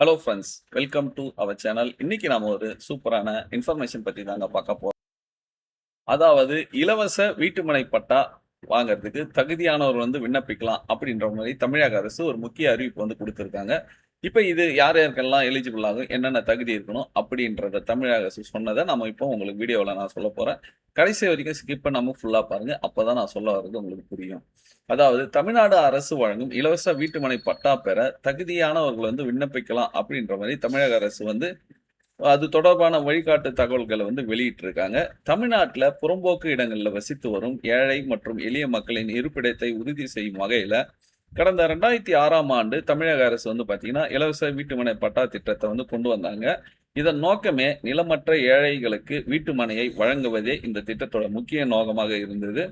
Hello friends welcome to our channel இன்னைக்கு நாம ஒரு சூப்பரான இன்ஃபர்மேஷன் பத்தி தாங்க பார்க்க போறோம். அதாவது இலவச வீட்டுமனை பட்டா வாங்குறதுக்கு தகுதியானவர் வந்து விண்ணப்பிக்கலாம் அப்படின்ற மாதிரி தமிழக அரசு ஒரு முக்கிய அறிவிப்பு வந்து கொடுத்துருக்காங்க. இப்போ இது யார் யாருக்கெல்லாம் எலிஜிபிள் ஆகும் என்னென்ன தகுதி இருக்கணும் அப்படின்றத தமிழக அரசு சொன்னதை நம்ம இப்போ உங்களுக்கு வீடியோவில் நான் சொல்ல போகிறேன் கடைசி வரைக்கும் ஸ்கிப் நம்ம ஃபுல்லாக பாருங்கள் அப்போ தான் நான் சொல்ல வர்றது உங்களுக்கு புரியும். அதாவது தமிழ்நாடு அரசு வழங்கும் இலவச வீட்டுமனை பட்டா பெற தகுதியானவர்கள் வந்து விண்ணப்பிக்கலாம் அப்படின்ற மாதிரி தமிழக அரசு வந்து அது தொடர்பான வழிகாட்டு தகவல்களை வந்து வெளியிட்டிருக்காங்க. தமிழ்நாட்டில் புறம்போக்கு இடங்களில் வசித்து வரும் ஏழை மற்றும் எளிய மக்களின் இருப்பிடத்தை உறுதி செய்யும் வகையில் கடந்த ரெண்டாயிரத்தி ஆறாம் ஆண்டு தமிழக அரசு வந்து பார்த்தீங்கன்னா இலவச வீட்டுமனை பட்டா திட்டத்தை வந்து கொண்டு வந்தாங்க. இதன் நோக்கமே நிலமற்ற ஏழைகளுக்கு வீட்டுமனையை வழங்குவதே இந்த திட்டத்தோட முக்கிய நோக்கமாக இருந்தது.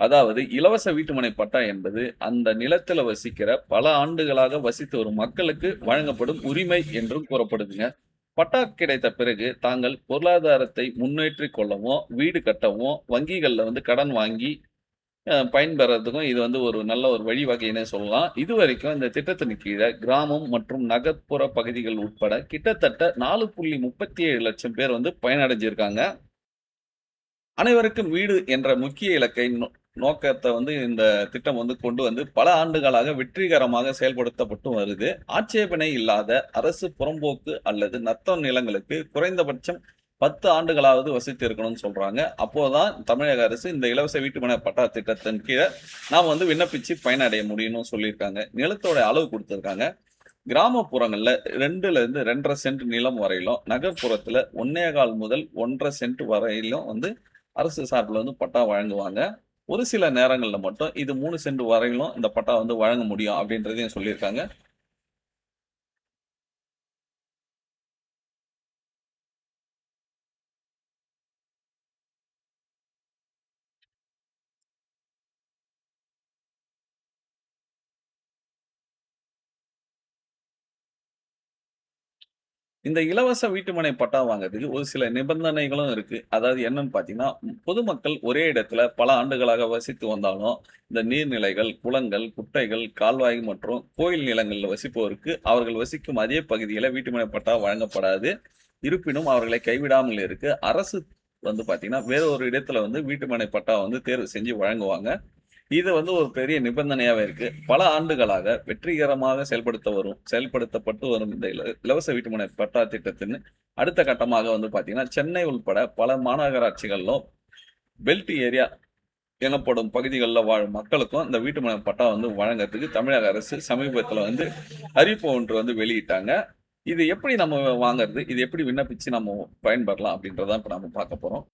அதாவது இலவச வீட்டுமனை பட்டா என்பது அந்த நிலத்தில் வசிக்கிற பல ஆண்டுகளாக வசித்து வரும் மக்களுக்கு வழங்கப்படும் உரிமை என்றும் கூறப்படுதுங்க. பட்டா கிடைத்த பிறகு தாங்கள் பொருளாதாரத்தை முன்னேற்றி கொள்ளவும் வீடு கட்டவும் வங்கிகளில் வந்து கடன் வாங்கி பயன்பெறதுக்கும் இது வந்து ஒரு நல்ல ஒரு வழிவகைன்னு சொல்லலாம். இது வரைக்கும் இந்த திட்டத்தின் கீழே கிராமம் மற்றும் நகர்ப்புற பகுதிகள் உட்பட கிட்டத்தட்ட நாலு புள்ளி முப்பத்தி ஏழு லட்சம் பேர் வந்து பயனடைஞ்சிருக்காங்க. அனைவருக்கும் வீடு என்ற முக்கிய இலக்கை நோ- நோக்கத்தை வந்து இந்த திட்டம் வந்து கொண்டு வந்து பல ஆண்டுகளாக வெற்றிகரமாக செயல்படுத்தப்பட்டு வருது. ஆட்சேபனை இல்லாத அரசு புறம்போக்கு அல்லது நத்தம் நிலங்களுக்கு குறைந்தபட்சம் பத்து ஆண்டுகளாவது வசித்து இருக்கணும்னு சொல்றாங்க. அப்போதான் தமிழக அரசு இந்த இலவச வீட்டுமனை பட்டா திட்டத்தின் கீழே நாம் வந்து விண்ணப்பிச்சு பயனடைய முடியும்னு சொல்லியிருக்காங்க. நிலத்தோட அளவு கொடுத்துருக்காங்க. கிராமப்புறங்கள்ல ரெண்டுல இருந்து ரெண்டரை சென்ட் நிலம் வரையிலும் நகர்ப்புறத்துல ஒன்னே கால் முதல் ஒன்றரை சென்ட் வரையிலும் வந்து அரசு சார்பில் வந்து பட்டா வழங்குவாங்க. ஒரு சில நேரங்களில் மட்டும் இது மூணு சென்ட் வரையிலும் இந்த பட்டா வந்து வழங்க முடியும் அப்படின்றதையும் சொல்லியிருக்காங்க. இந்த இலவச வீட்டுமனை பட்டா வாங்குறதுக்கு ஒரு சில நிபந்தனைகளும் இருக்கு. அதாவது என்னன்னு பாத்தீங்கன்னா பொதுமக்கள் ஒரே இடத்துல பல ஆண்டுகளாக வசித்து வந்தாலும் இந்த நீர்நிலைகள் குளங்கள் குட்டைகள் கால்வாய் மற்றும் கோயில் நிலங்களில் வசிப்போருக்கு அவர்கள் வசிக்கும் அதே பகுதியில் வீட்டுமனை பட்டா வழங்கப்படாது. இருப்பினும் அவர்களை கைவிடாமல் இருக்கு. அரசு வந்து பாத்தீங்கன்னா வேற ஒரு இடத்துல வந்து வீட்டுமனை பட்டா வந்து தேர்வு செஞ்சு வழங்குவாங்க. இது வந்து ஒரு பெரிய நிபந்தனையாவே இருக்கு. பல ஆண்டுகளாக வெற்றிகரமாக செயல்படுத்த வரும் செயல்படுத்தப்பட்டு வரும் இந்த இலவச வீட்டுமனை பட்டா திட்டத்தின் அடுத்த கட்டமாக வந்து பாத்தீங்கன்னா சென்னை உள்பட பல மாநகராட்சிகளிலும் பெல்ட் ஏரியா எனப்படும் பகுதிகளில் வாழும் மக்களுக்கும் இந்த வீட்டுமனை பட்டா வந்து வழங்கறதுக்கு தமிழக அரசு சமீபத்தில் வந்து அறிவிப்பு ஒன்று வந்து வெளியிட்டாங்க. இது எப்படி நம்ம வாங்குறது இது எப்படி விண்ணப்பிச்சு நம்ம பயன்பெறலாம் அப்படின்றத இப்போ நம்ம பார்க்க போறோம்.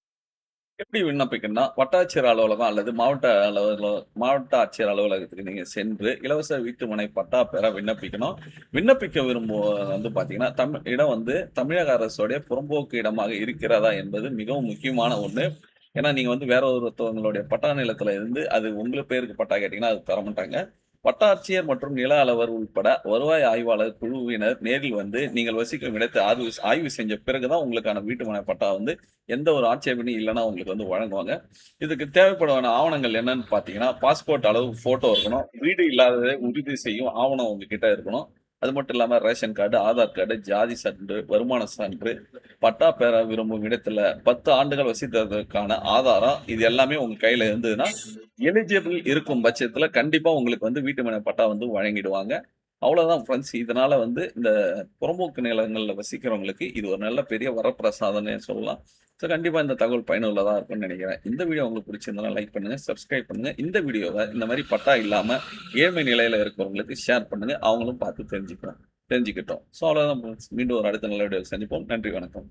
எப்படி விண்ணப்பிக்கணும்னா வட்டாட்சியர் அலுவலகம் அல்லது மாவட்ட அலுவலகம் மாவட்ட ஆட்சியர் அலுவலகத்துக்கு நீங்க சென்று இலவச வீட்டுமனை பட்டா பெற விண்ணப்பிக்கணும். விண்ணப்பிக்க விரும்புவோர் வந்து பாத்தீங்கன்னா தமிழ் இடம் வந்து தமிழக அரசுடைய புறம்போக்கு இடமாக இருக்கிறதா என்பது மிகவும் முக்கியமான ஒண்ணு. ஏன்னா நீங்க வந்து வேற ஒருத்தவங்களுடைய பட்டா நிலத்துல இருந்து அது உங்களுக்கு பேருக்கு பட்டா கேட்டீங்கன்னா அது தர மாட்டாங்க வட்டாட்சியர் மற்றும் நில அளவர் உட்பட வருவாய் ஆய்வாளர் குழுவினர் நேரில் வந்து நீங்கள் வசிக்கும் இடத்தை ஆய்வு ஆய்வு செஞ்ச பிறகுதான் உங்களுக்கான வீட்டுமனை பட்டா வந்து எந்த ஒரு ஆட்சேபனையும் இல்லைன்னா உங்களுக்கு வந்து வழங்குவாங்க. இதுக்கு தேவைப்படுவான ஆவணங்கள் என்னன்னு பார்த்தீங்கன்னா பாஸ்போர்ட் அளவு போட்டோ இருக்கணும். வீடு இல்லாததை உறுதி செய்யும் ஆவணம் உங்ககிட்ட இருக்கணும். அது மட்டும் இல்லாம ரேஷன் கார்டு ஆதார் கார்டு ஜாதி சான்று வருமான சான்று பட்டா பெற விரும்பும் இடத்துல பத்து ஆண்டுகள் வசித்ததற்கான ஆதாரம் இது எல்லாமே உங்க கையில இருந்ததுன்னா எலிஜிபிள் இருக்கும் பட்சத்துல கண்டிப்பா உங்களுக்கு வந்து வீட்டுமனை பட்டா வந்து வழங்கிடுவாங்க. அவ்வளவுதான் ஃப்ரெண்ட்ஸ் இதனால வந்து இந்த புறம்போக்கு நிலங்களில் வசிக்கிறவங்களுக்கு இது ஒரு நல்ல பெரிய வரப்பிரசாதம்னே சொல்லலாம். ஸோ கண்டிப்பாக இந்த தகவல் பயனுள்ளதாக இருக்கும்னு நினைக்கிறேன். இந்த வீடியோ உங்களுக்கு பிடிச்சிருந்தாலும் லைக் பண்ணுங்க சப்ஸ்கிரைப் பண்ணுங்க. இந்த வீடியோவை இந்த மாதிரி பட்டா இல்லாமல் ஏழ்மை நிலையில இருக்கிறவங்களுக்கு ஷேர் பண்ணுங்க. அவங்களும் பார்த்து தெரிஞ்சுக்கணும். தெரிஞ்சுக்கிட்டோம். ஸோ அவ்வளோதான் ஃப்ரெண்ட்ஸ் மீண்டும் ஒரு அடுத்த நல்ல வீடியோ சந்திப்போம். நன்றி வணக்கம்.